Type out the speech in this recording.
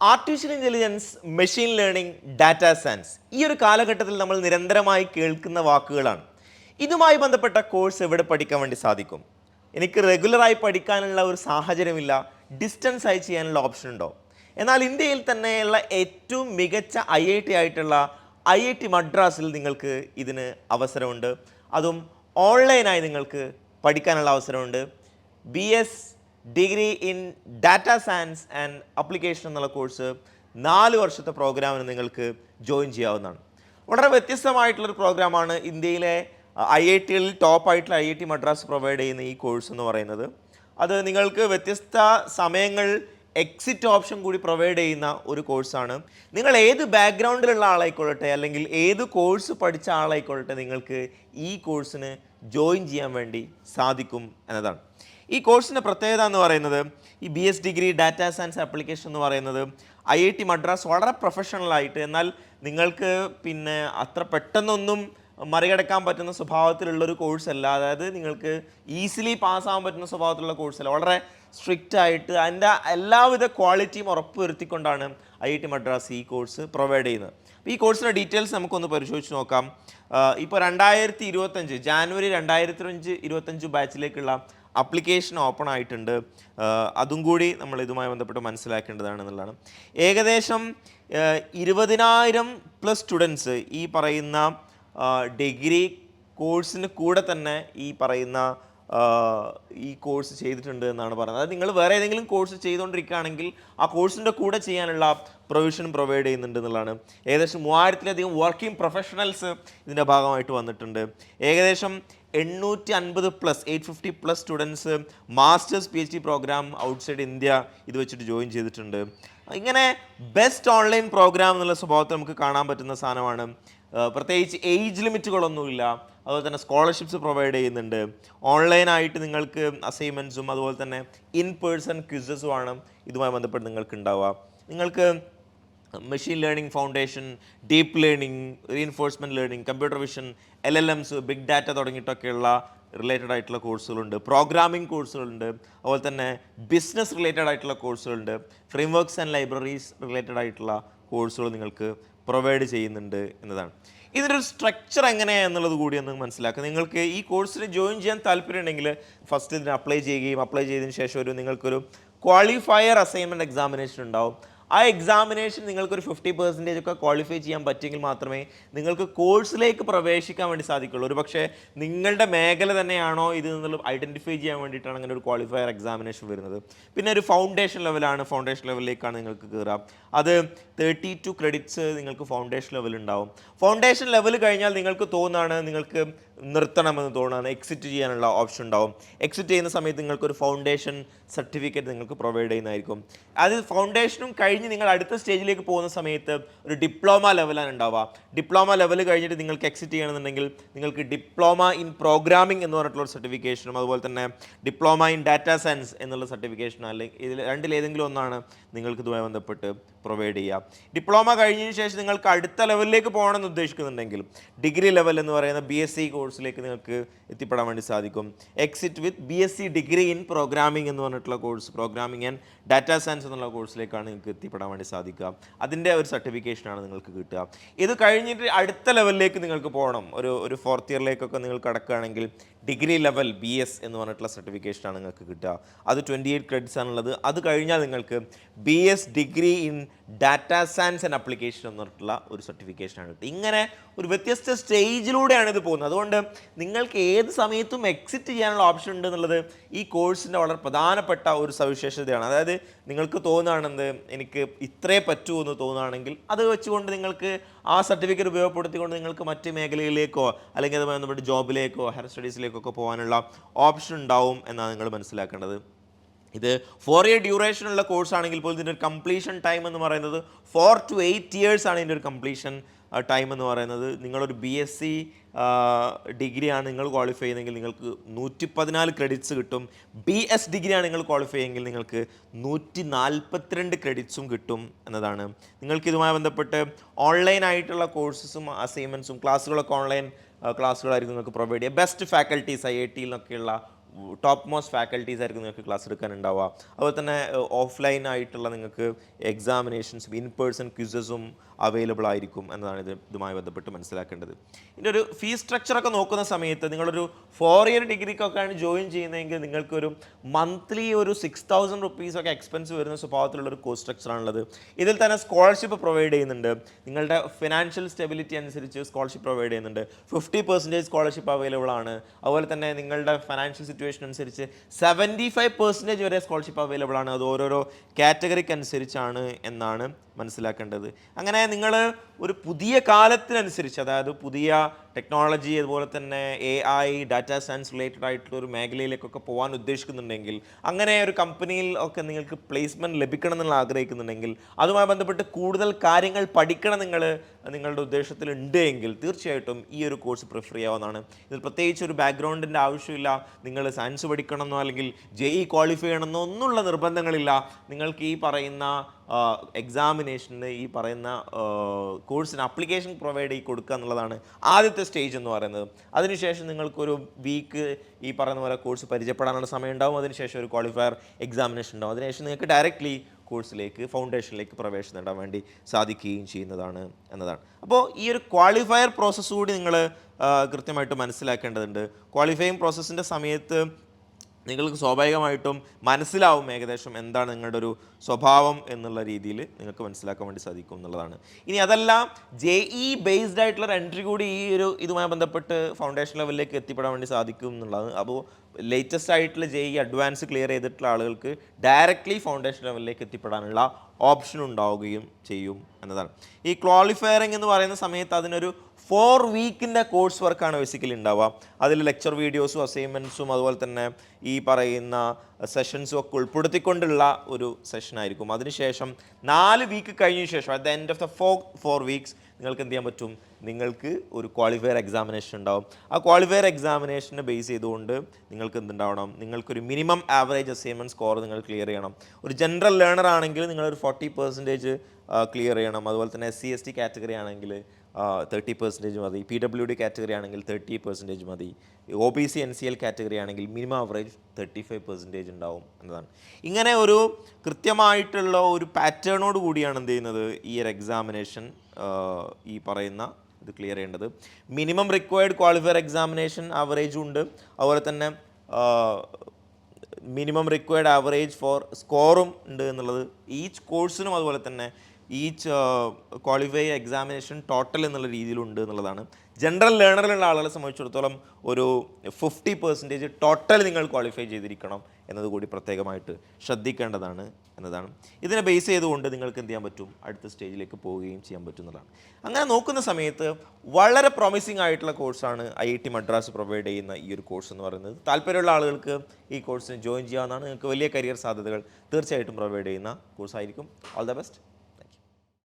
Artificial intelligence machine learning data science ഈ ഒരു കാലഘട്ടത്തിൽ നമ്മൾ നിരന്തരമായി കേൾക്കുന്ന വാക്കുകളാണ്. ഇതുമായി ബന്ധപ്പെട്ട കോഴ്സ് എവിടെ പഠിക്കാൻ വേണ്ടി സാധിക്കും? എനിക്ക് റെഗുലറായി പഠിക്കാനുള്ള ഒരു സാഹചര്യമില്ല. ഡിസ്റ്റൻസ് ആയി ചെയ്യാനുള്ള ഓപ്ഷൻ ഉണ്ടോ? എന്നാൽ ഇന്ത്യയിൽ തന്നെയുള്ള ഏറ്റവും മികച്ച ഐ ഐ ടി ആയിട്ടുള്ള ഐ ഐ ടി മദ്രാസിൽ നിങ്ങൾക്ക് ഇതിന് അവസരമുണ്ട്. അതും ഓൺലൈനായി നിങ്ങൾക്ക് പഠിക്കാനുള്ള അവസരമുണ്ട്. B S degree in data science and application എന്നുള്ള കോഴ്സ് നാല് വർഷത്തെ പ്രോഗ്രാമിന് നിങ്ങൾക്ക് ജോയിൻ ചെയ്യാവുന്നതാണ്. വളരെ വ്യത്യസ്തമായിട്ടുള്ളൊരു പ്രോഗ്രാമാണ് ഇന്ത്യയിലെ ഐ ഐ ടികളിൽ ടോപ്പ് ആയിട്ടുള്ള I I T Madras provide ചെയ്യുന്ന ഈ കോഴ്സ് എന്ന് പറയുന്നത്. അത് നിങ്ങൾക്ക് വ്യത്യസ്ത സമയങ്ങൾ എക്സിറ്റ് ഓപ്ഷൻ കൂടി പ്രൊവൈഡ് ചെയ്യുന്ന ഒരു കോഴ്സാണ്. നിങ്ങൾ ഏത് ബാക്ക്ഗ്രൗണ്ടിലുള്ള ആളായിക്കൊള്ളട്ടെ അല്ലെങ്കിൽ ഏത് കോഴ്സ് പഠിച്ച ആളായിക്കൊള്ളട്ടെ നിങ്ങൾക്ക് ഈ കോഴ്സിന് ജോയിൻ ചെയ്യാൻ വേണ്ടി സാധിക്കും എന്നതാണ്. ഈ കോഴ്സിന്റെ പ്രത്യേകത എന്ന് പറയുന്നത് ഈ B S degree data science application എന്ന് പറയുന്നത് ഐ ഐ ടി മദ്രാസ് വളരെ പ്രൊഫഷണലായിട്ട് എന്നാൽ നിങ്ങൾക്ക് പിന്നെ അത്ര പെട്ടെന്നൊന്നും മറികടക്കാൻ പറ്റുന്ന സ്വഭാവത്തിലുള്ളൊരു കോഴ്സല്ല. അതായത് നിങ്ങൾക്ക് ഈസിലി പാസ്സാകാൻ പറ്റുന്ന സ്വഭാവത്തിലുള്ള കോഴ്സല്ല. വളരെ സ്ട്രിക്റ്റ് ആയിട്ട് അതിന്റെ എല്ലാവിധ ക്വാളിറ്റിയും ഉറപ്പുവരുത്തിക്കൊണ്ടാണ് ഐ ഐ ടി മദ്രാസ് ഈ കോഴ്സ് പ്രൊവൈഡ് ചെയ്യുന്നത്. അപ്പോൾ ഈ കോഴ്സിന്റെ ഡീറ്റെയിൽസ് നമുക്കൊന്ന് പരിശോധിച്ച് നോക്കാം. ഇപ്പോൾ രണ്ടായിരത്തി ഇരുപത്തഞ്ച് ജാനുവരി രണ്ടായിരത്തി അഞ്ച് ഇരുപത്തഞ്ച് ബാച്ചിലേക്കുള്ള അപ്ലിക്കേഷൻ ഓപ്പൺ ആയിട്ടുണ്ട്. അതും കൂടി നമ്മൾ ഇതുമായി ബന്ധപ്പെട്ട് മനസ്സിലാക്കേണ്ടതാണ് എന്നുള്ളതാണ് ഏകദേശം ഇരുപതിനായിരം പ്ലസ് സ്റ്റുഡൻസ് ഈ പറയുന്ന ഡിഗ്രി കോഴ്സിന് കൂടെ തന്നെ ഈ പറയുന്ന ഈ കോഴ്സ് ചെയ്തിട്ടുണ്ട് എന്നാണ് പറയുന്നത്. അതായത് നിങ്ങൾ വേറെ ഏതെങ്കിലും കോഴ്സ് ചെയ്തുകൊണ്ടിരിക്കുകയാണെങ്കിൽ ആ കോഴ്സിന്റെ കൂടെ ചെയ്യാനുള്ള പ്രൊവിഷൻ പ്രൊവൈഡ് ചെയ്യുന്നുണ്ട് എന്നുള്ളതാണ്. ഏകദേശം മൂവായിരത്തിലധികം വർക്കിംഗ് പ്രൊഫഷണൽസ് ഇതിന്റെ ഭാഗമായിട്ട് വന്നിട്ടുണ്ട്. ഏകദേശം എണ്ണൂറ്റി അൻപത് plus eight fifty plus students masters P H D program outside India ഇത് വെച്ചിട്ട് ജോയിൻ ചെയ്തിട്ടുണ്ട്. ഇങ്ങനെ ബെസ്റ്റ് ഓൺലൈൻ പ്രോഗ്രാം എന്നുള്ള സ്വഭാവത്തിൽ നമുക്ക് കാണാൻ പറ്റുന്ന സാധനമാണ്. പ്രത്യേകിച്ച് ഏജ് ലിമിറ്റുകളൊന്നുമില്ല അതുപോലെ തന്നെ സ്കോളർഷിപ്സ് പ്രൊവൈഡ് ചെയ്യുന്നുണ്ട്. ഓൺലൈനായിട്ട് നിങ്ങൾക്ക് അസൈൻമെന്റ്സും അതുപോലെ തന്നെ ഇൻ പേഴ്സൺ ക്വിസസും ആണ് ഇതുമായി ബന്ധപ്പെട്ട് നിങ്ങൾക്ക് ഉണ്ടാവുക നിങ്ങൾക്ക് machine learning foundation deep learning reinforcement learning computer vision LLMs big data തുടങ്ങിയിട്ടൊക്കെയുള്ള related ആയിട്ടുള്ള കോഴ്സുകളുണ്ട് പ്രോഗ്രാമിംഗ് കോഴ്സുകളുണ്ട് അതുപോലെ തന്നെ ബിസിനസ് റിലേറ്റഡ് ആയിട്ടുള്ള കോഴ്സുകളുണ്ട് ഫ്രെയിംവർക്സ് ആൻഡ് ലൈബ്രറീസ് റിലേറ്റഡ് ആയിട്ടുള്ള കോഴ്സുകൾ നിങ്ങൾക്ക് പ്രൊവൈഡ് ചെയ്യുന്നുണ്ട് എന്നതാണ്. ഇതിന്റെ ഒരു സ്ട്രക്ചർ എങ്ങനെയാണ് എന്നുള്ളത് കൂടി ഒന്ന് മനസ്സിലാക്കുക നിങ്ങൾക്ക് ഈ കോഴ്സിൽ ജോയിൻ ചെയ്യാൻ താല്പര്യമുണ്ടെങ്കിൽ ഫസ്റ്റ് ഇതിന് അപ്ലൈ ചെയ്യുകയും അപ്ലൈ ചെയ്തതിന് ശേഷം ഒരു നിങ്ങൾക്കൊരു ക്വാളിഫയർ അസൈൻമെന്റ് എക്സാമിനേഷൻ ഉണ്ടാവും. ആ എക്സാമിനേഷൻ നിങ്ങൾക്കൊരു ഫിഫ്റ്റി പെർസെന്റേജ് ഒക്കെ ക്വാളിഫൈ ചെയ്യാൻ പറ്റുമെങ്കിൽ മാത്രമേ നിങ്ങൾക്ക് കോഴ്സിലേക്ക് പ്രവേശിക്കാൻ വേണ്ടി സാധിക്കുള്ളൂ. ഒരു പക്ഷേ നിങ്ങളുടെ മേഖല തന്നെയാണോ ഇത് എന്നുള്ള ഐഡന്റിഫൈ ചെയ്യാൻ വേണ്ടിയിട്ടാണ് അങ്ങനെ ഒരു ക്വാളിഫയർ എക്സാമിനേഷൻ വരുന്നത്. പിന്നെ ഒരു ഫൗണ്ടേഷൻ ലെവലാണ് ഫൗണ്ടേഷൻ ലെവലിലേക്കാണ് നിങ്ങൾക്ക് കയറുക അത് തേർട്ടി ടു ക്രെഡിറ്റ്സ് നിങ്ങൾക്ക് ഫൗണ്ടേഷൻ ലെവൽ ഉണ്ടാവും. ഫൗണ്ടേഷൻ ലെവൽ കഴിഞ്ഞാൽ നിങ്ങൾക്ക് തോന്നുകയാണ് നിങ്ങൾക്ക് നിർത്തണമെന്ന് തോന്നുകയാണ്. എക്സിറ്റ് ചെയ്യാനുള്ള ഓപ്ഷൻ ഉണ്ടാവും. എക്സിറ്റ് ചെയ്യുന്ന സമയത്ത് നിങ്ങൾക്ക് ഒരു ഫൗണ്ടേഷൻ സർട്ടിഫിക്കറ്റ് നിങ്ങൾക്ക് പ്രൊവൈഡ് ചെയ്യുന്നതായിരിക്കും. അത് ഫൗണ്ടേഷനും കഴിഞ്ഞ് നിങ്ങൾ അടുത്ത സ്റ്റേജിലേക്ക് പോകുന്ന സമയത്ത് ഒരു ഡിപ്ലോമ ലെവലാണ് ഉണ്ടാവുക. ഡിപ്ലോമ ലെവൽ കഴിഞ്ഞിട്ട് നിങ്ങൾക്ക് എക്സിറ്റ് ചെയ്യണമെന്നുണ്ടെങ്കിൽ നിങ്ങൾക്ക് ഡിപ്ലോമ ഇൻ പ്രോഗ്രാമിംഗ് എന്ന് പറഞ്ഞിട്ടുള്ള സർട്ടിഫിക്കേഷനും അതുപോലെ തന്നെ ഡിപ്ലോമ ഇൻ ഡാറ്റാ സയൻസ് എന്നുള്ള സർട്ടിഫിക്കേഷനും അല്ലെങ്കിൽ ഇതിൽ രണ്ടിലേതെങ്കിലും ഒന്നാണ് നിങ്ങൾക്ക് ഇതുമായി ബന്ധപ്പെട്ട് പ്രൊവൈഡ് ചെയ്യുക ഡിപ്ലോമ കഴിഞ്ഞതിന് ശേഷം നിങ്ങൾക്ക് അടുത്ത ലെവലിലേക്ക് പോകണമെന്ന് ഉദ്ദേശിക്കുന്നുണ്ടെങ്കിൽ ഡിഗ്രി ലെവൽ എന്ന് പറയുന്ന ബി എസ് സി കോഴ്സിലേക്ക് നിങ്ങൾക്ക് എത്തിപ്പെടാൻ വേണ്ടി സാധിക്കും. Exit with B S C degree in programming എന്ന് പറഞ്ഞിട്ടുള്ള course programming and data science എന്നുള്ള കോഴ്സിലേക്കാണ് നിങ്ങൾക്ക് എത്തിപ്പെടാൻ വേണ്ടി സാധിക്കുക. അതിന്റെ ഒരു സർട്ടിഫിക്കേഷനാണ് നിങ്ങൾക്ക് കിട്ടുക. ഇത് കഴിഞ്ഞിട്ട് അടുത്ത ലെവലിലേക്ക് നിങ്ങൾക്ക് പോകണം. ഒരു ഒരു ഫോർത്ത് ഇയറിലേക്കൊക്കെ നിങ്ങൾ കടക്കുകയാണെങ്കിൽ ഡിഗ്രി ലെവൽ ബി എസ് എന്ന് പറഞ്ഞിട്ടുള്ള സർട്ടിഫിക്കേഷനാണ് നിങ്ങൾക്ക് കിട്ടുക. അത് ട്വന്റി എയ്റ്റ് ക്രെഡിറ്റ്സ് ആണുള്ളത്. അത് കഴിഞ്ഞാൽ നിങ്ങൾക്ക് B S degree in data science and application എന്ന് പറഞ്ഞിട്ടുള്ള ഒരു സർട്ടിഫിക്കേഷനാണ് കിട്ടുക ഇങ്ങനെ ഒരു വ്യത്യസ്ത സ്റ്റേജിലൂടെയാണ് ഇത് പോകുന്നത്. അതുകൊണ്ട് നിങ്ങൾക്ക് ഏത് സമയത്തും എക്സിറ്റ് ചെയ്യാനുള്ള ഓപ്ഷൻ ഉണ്ട് എന്നുള്ളത് ഈ കോഴ്സിന്റെ വളരെ പ്രധാനപ്പെട്ട ഒരു സവിശേഷതയാണ്. അതായത് നിങ്ങൾക്ക് തോന്നുകയാണെന്ത് എനിക്ക് ഇത്രേ പറ്റൂ എന്ന് തോന്നുകയാണെങ്കിൽ അത് വെച്ചുകൊണ്ട് നിങ്ങൾക്ക് ആ സർട്ടിഫിക്കറ്റ് ഉപയോഗപ്പെടുത്തിക്കൊണ്ട് നിങ്ങൾക്ക് മറ്റ് മേഖലയിലേക്കോ അല്ലെങ്കിൽ അതുമായി ബന്ധപ്പെട്ട് ജോബിലേക്കോ ഹയർ സ്റ്റഡീസിലേക്കോ ഒക്കെ പോകാനുള്ള ഓപ്ഷൻ ഉണ്ടാവും എന്നാണ് നിങ്ങൾ മനസ്സിലാക്കേണ്ടത്. ഇത് ഫോർ ഇയർ ഡ്യൂറേഷൻ ഉള്ള കോഴ്സ് ആണെങ്കിൽ പോലും ഇതിന്റെ ഒരു കംപ്ലീഷൻ ടൈം എന്ന് പറയുന്നത് ഫോർ ടു എയ്റ്റ് ഇയേഴ്സ് ആണ് ഇതിന്റെ ഒരു കംപ്ലീഷൻ ടൈം എന്ന് പറയുന്നത്. നിങ്ങളൊരു ബി എസ് സി ഡിഗ്രിയാണ് നിങ്ങൾ ക്വാളിഫൈ ചെയ്യുന്നതെങ്കിൽ നിങ്ങൾക്ക് നൂറ്റി പതിനാല് ക്രെഡിറ്റ്സ് കിട്ടും ബി എസ് ഡിഗ്രിയാണ് നിങ്ങൾ ക്വാളിഫൈ ചെയ്യുമെങ്കിൽ നിങ്ങൾക്ക് നൂറ്റി നാൽപ്പത്തിരണ്ട് ക്രെഡിറ്റ്സും കിട്ടും എന്നതാണ്. നിങ്ങൾക്ക് ഇതുമായി ബന്ധപ്പെട്ട് ഓൺലൈൻ ആയിട്ടുള്ള കോഴ്സസും അസൈൻമെന്റ്സും ക്ലാസ്സുകളൊക്കെ ഓൺലൈൻ ക്ലാസ്സുകളായിരിക്കും നിങ്ങൾക്ക് പ്രൊവൈഡ് ചെയ്യുക. ബെസ്റ്റ് ഫാക്കൽറ്റീസ് ഐ ഐ ടിയിൽ നിന്നൊക്കെയുള്ള ടോപ്പ് മോസ്റ്റ് ഫാക്കൽറ്റീസ് ആയിരിക്കും നിങ്ങൾക്ക് ക്ലാസ് എടുക്കാൻ ഉണ്ടാവുക അതുപോലെ തന്നെ ഓഫ്ലൈൻ ആയിട്ടുള്ള നിങ്ങൾക്ക് എക്സാമിനേഷൻസ് ഇൻ പേഴ്സൺ ക്വിസസും അവൈലബിൾ ആയിരിക്കും എന്നതാണ് ഇത് ഇതുമായി ബന്ധപ്പെട്ട് മനസ്സിലാക്കേണ്ടത്. ഇതിന്റെ ഒരു ഫീസ് സ്ട്രക്ചറൊക്കെ നോക്കുന്ന സമയത്ത് നിങ്ങളൊരു ഫോർ ഇയർ ഡിഗ്രിക്കൊക്കെയാണ് ജോയിൻ ചെയ്യുന്നതെങ്കിൽ നിങ്ങൾക്കൊരു മന്ത്ലി ഒരു സിക്സ് തൗസൻഡ് റുപ്പീസൊക്കെ എക്സ്പെൻസ് വരുന്ന സ്വഭാവത്തിലുള്ള ഒരു കോസ്റ്റ് സ്ട്രക്ചറാണുള്ളത് ഇതിൽ തന്നെ സ്കോളർഷിപ്പ് പ്രൊവൈഡ് ചെയ്യുന്നുണ്ട്. നിങ്ങളുടെ ഫിനാൻഷ്യൽ സ്റ്റെബിലിറ്റി അനുസരിച്ച് സ്കോളർഷിപ്പ് പ്രൊവൈഡ് ചെയ്യുന്നുണ്ട്. ഫിഫ്റ്റി പെർസെന്റേജ് സ്കോളർഷിപ്പ് അവൈലബിൾ ആണ്. അതുപോലെ തന്നെ നിങ്ങളുടെ ഫിനാൻഷ്യൽ സിറ്റുവേഷൻ അനുസരിച്ച് സെവന്റി ഫൈവ് പെർസെന്റേജ് വരെ സ്കോളർഷിപ്പ് അവൈലബിൾ ആണ്. അത് ഓരോരോ കാറ്റഗറിക്ക് അനുസരിച്ചാണ് എന്നാണ് മനസ്സിലാക്കേണ്ടത്. അങ്ങനെ നിങ്ങൾ ഒരു പുതിയ കാലത്തിനനുസരിച്ച് അതായത് പുതിയ ടെക്നോളജി അതുപോലെ തന്നെ A I data science related ആയിട്ടുള്ള ഒരു മേഖലയിലേക്കൊക്കെ പോകാൻ ഉദ്ദേശിക്കുന്നുണ്ടെങ്കിൽ അങ്ങനെ ഒരു കമ്പനിയിൽ ഒക്കെ നിങ്ങൾക്ക് പ്ലേസ്മെന്റ് ലഭിക്കണം എന്നുള്ള ആഗ്രഹിക്കുന്നുണ്ടെങ്കിൽ അതുമായി ബന്ധപ്പെട്ട് കൂടുതൽ കാര്യങ്ങൾ പഠിക്കണം നിങ്ങൾ നിങ്ങളുടെ ഉദ്ദേശത്തിൽ ഉണ്ട് എങ്കിൽ തീർച്ചയായിട്ടും ഈ ഒരു കോഴ്സ് പ്രിഫർ ചെയ്യാവുന്നതാണ് ഇതിൽ പ്രത്യേകിച്ച് ഒരു ബാക്ക്ഗ്രൗണ്ടിന്റെ ആവശ്യമില്ല. നിങ്ങൾ സയൻസ് പഠിക്കണമെന്നോ അല്ലെങ്കിൽ ജെ ഇ ക്വാളിഫൈ ചെയ്യണമെന്നോ ഒന്നുള്ള നിർബന്ധങ്ങളില്ല. നിങ്ങൾക്ക് ഈ പറയുന്ന എക്സാമിനേഷന് ഈ പറയുന്ന കോഴ്സിന് അപ്ലിക്കേഷൻ പ്രൊവൈഡ് ചെയ്ത് കൊടുക്കുക എന്നുള്ളതാണ് ആദ്യത്തെ സ്റ്റേജ് എന്ന് പറയുന്നത്. അതിനുശേഷം നിങ്ങൾക്കൊരു വീക്ക് ഈ പറയുന്ന പോലെ കോഴ്സ് പരിചയപ്പെടാനുള്ള സമയം ഉണ്ടാവും അതിനുശേഷം ഒരു ക്വാളിഫയർ എക്സാമിനേഷൻ ഉണ്ടാവും. അതിനുശേഷം നിങ്ങൾക്ക് ഡയറക്റ്റ്ലി കോഴ്സിലേക്ക് ഫൗണ്ടേഷനിലേക്ക് പ്രവേശനം നേടാൻ വേണ്ടി സാധിക്കുകയും ചെയ്യുന്നതാണ് എന്നതാണ്. അപ്പോൾ ഈ ഒരു ക്വാളിഫയർ പ്രോസസ്സ് കൂടി നിങ്ങൾ കൃത്യമായിട്ട് മനസ്സിലാക്കേണ്ടതുണ്ട്. ക്വാളിഫയിങ് പ്രോസസ്സിന്റെ സമയത്ത് നിങ്ങൾക്ക് സ്വാഭാവികമായിട്ടും മനസ്സിലാവും ഏകദേശം എന്താണ് നിങ്ങളുടെ ഒരു സ്വഭാവം എന്നുള്ള രീതിയിൽ നിങ്ങൾക്ക് മനസ്സിലാക്കാൻ വേണ്ടി സാധിക്കും എന്നുള്ളതാണ്. ഇനി അതെല്ലാം ജെ ഇ ബേസ്ഡ് ആയിട്ടുള്ള എൻട്രി കൂടി ഈ ഒരു ഇതുമായി ബന്ധപ്പെട്ട് ഫൗണ്ടേഷൻ ലെവലിലേക്ക് എത്തിപ്പെടാൻ വേണ്ടി സാധിക്കും എന്നുള്ളതാണ്. അപ്പോൾ ലേറ്റസ്റ്റ് ആയിട്ടുള്ള ജെ ഇ അഡ്വാൻസ് ക്ലിയർ ചെയ്തിട്ടുള്ള ആളുകൾക്ക് ഡയറക്റ്റ്ലി ഫൗണ്ടേഷൻ ലെവലിലേക്ക് എത്തിപ്പെടാനുള്ള ഓപ്ഷൻ ഉണ്ടാവുകയും ചെയ്യും എന്നതാണ്. ഈ ക്വാളിഫയറിംഗ് എന്ന് പറയുന്ന സമയത്ത് അതിനൊരു ഫോർ വീക്കിന്റെ കോഴ്സ് വർക്കാണ് ബേസിക്കലി ഉണ്ടാവുക. അതിൽ ലെക്ചർ വീഡിയോസും അസൈൻമെന്റ്സും അതുപോലെ തന്നെ ഈ പറയുന്ന സെഷൻസും ഒക്കെ ഉൾപ്പെടുത്തിക്കൊണ്ടുള്ള ഒരു സെഷൻ ആയിരിക്കും. അതിനുശേഷം നാല് വീക്ക് കഴിഞ്ഞ ശേഷം at the end of the four four weeks നിങ്ങൾക്ക് എന്ത് ചെയ്യാൻ പറ്റും? നിങ്ങൾക്ക് ഒരു ക്വാളിഫയർ എക്സാമിനേഷൻ ഉണ്ടാവും. ആ ക്വാളിഫയർ എക്സാമിനേഷനെ ബേസ് ചെയ്തുകൊണ്ട് നിങ്ങൾക്ക് എന്തുണ്ടാവണം? നിങ്ങൾക്കൊരു മിനിമം ആവറേജ് അസൈൻമെന്റ് സ്കോർ നിങ്ങൾ ക്ലിയർ ചെയ്യണം. ഒരു ജനറൽ ലേണർ ആണെങ്കിൽ നിങ്ങളൊരു ഫോർട്ടി പെർസെന്റേജ് ക്ലിയർ ചെയ്യണം. അതുപോലെ തന്നെ S C S T category ആണെങ്കിൽ തേർട്ടി പെർസെന്റേജ് മതി. പി ഡബ്ല്യു ഡി കാറ്റഗറി ആണെങ്കിൽ തേർട്ടി പെർസെന്റേജ് മതി. O B C N C L category ആണെങ്കിൽ minimum average thirty five percentage ഉണ്ടാവും എന്നതാണ്. ഇങ്ങനെ ഒരു കൃത്യമായിട്ടുള്ള ഒരു പാറ്റേണോട് കൂടിയാണ് എന്ത് ചെയ്യുന്നത്? ഈ ഒരു എക്സാമിനേഷൻ ഈ പറയുന്ന ഇത് ക്ലിയർ ചെയ്യേണ്ടത്. മിനിമം റിക്വയർഡ് ക്വാളിഫയർ എക്സാമിനേഷൻ ആവറേജും ഉണ്ട്. അതുപോലെ തന്നെ മിനിമം റിക്വയർഡ് ആവറേജ് ഫോർ സ്കോറും ഉണ്ട് എന്നുള്ളത്. ഈച്ച് കോഴ്സിനും അതുപോലെ തന്നെ ഈച്ച് ക്വാളിഫൈ എക്സാമിനേഷൻ ടോട്ടൽ എന്നുള്ള രീതിയിലുണ്ട് എന്നുള്ളതാണ്. ജനറൽ ലേണറിലുള്ള ആളുകളെ സംബന്ധിച്ചിടത്തോളം ഒരു ഫിഫ്റ്റി പെർസെന്റേജ് ടോട്ടൽ നിങ്ങൾ ക്വാളിഫൈ ചെയ്തിരിക്കണം എന്നതുകൂടി പ്രത്യേകമായിട്ട് ശ്രദ്ധിക്കേണ്ടതാണ് എന്നതാണ്. ഇതിനെ ബേസ് ചെയ്തുകൊണ്ട് നിങ്ങൾക്ക് എന്ത് ചെയ്യാൻ പറ്റും? അടുത്ത സ്റ്റേജിലേക്ക് പോവുകയും ചെയ്യാൻ പറ്റും എന്നുള്ളതാണ്. അങ്ങനെ നോക്കുന്ന സമയത്ത് വളരെ പ്രോമിസിംഗ് ആയിട്ടുള്ള കോഴ്സാണ് I I T Madras provide ചെയ്യുന്ന ഈ ഒരു കോഴ്സ് എന്ന് പറയുന്നത്. താല്പര്യമുള്ള ആളുകൾക്ക് ഈ കോഴ്സിന് ജോയിൻ ചെയ്യാവുന്നതാണ്. നിങ്ങൾക്ക് വലിയ കരിയർ സാധ്യതകൾ തീർച്ചയായിട്ടും പ്രൊവൈഡ് ചെയ്യുന്ന കോഴ്സായിരിക്കും ഓൾ ദ ബെസ്റ്റ്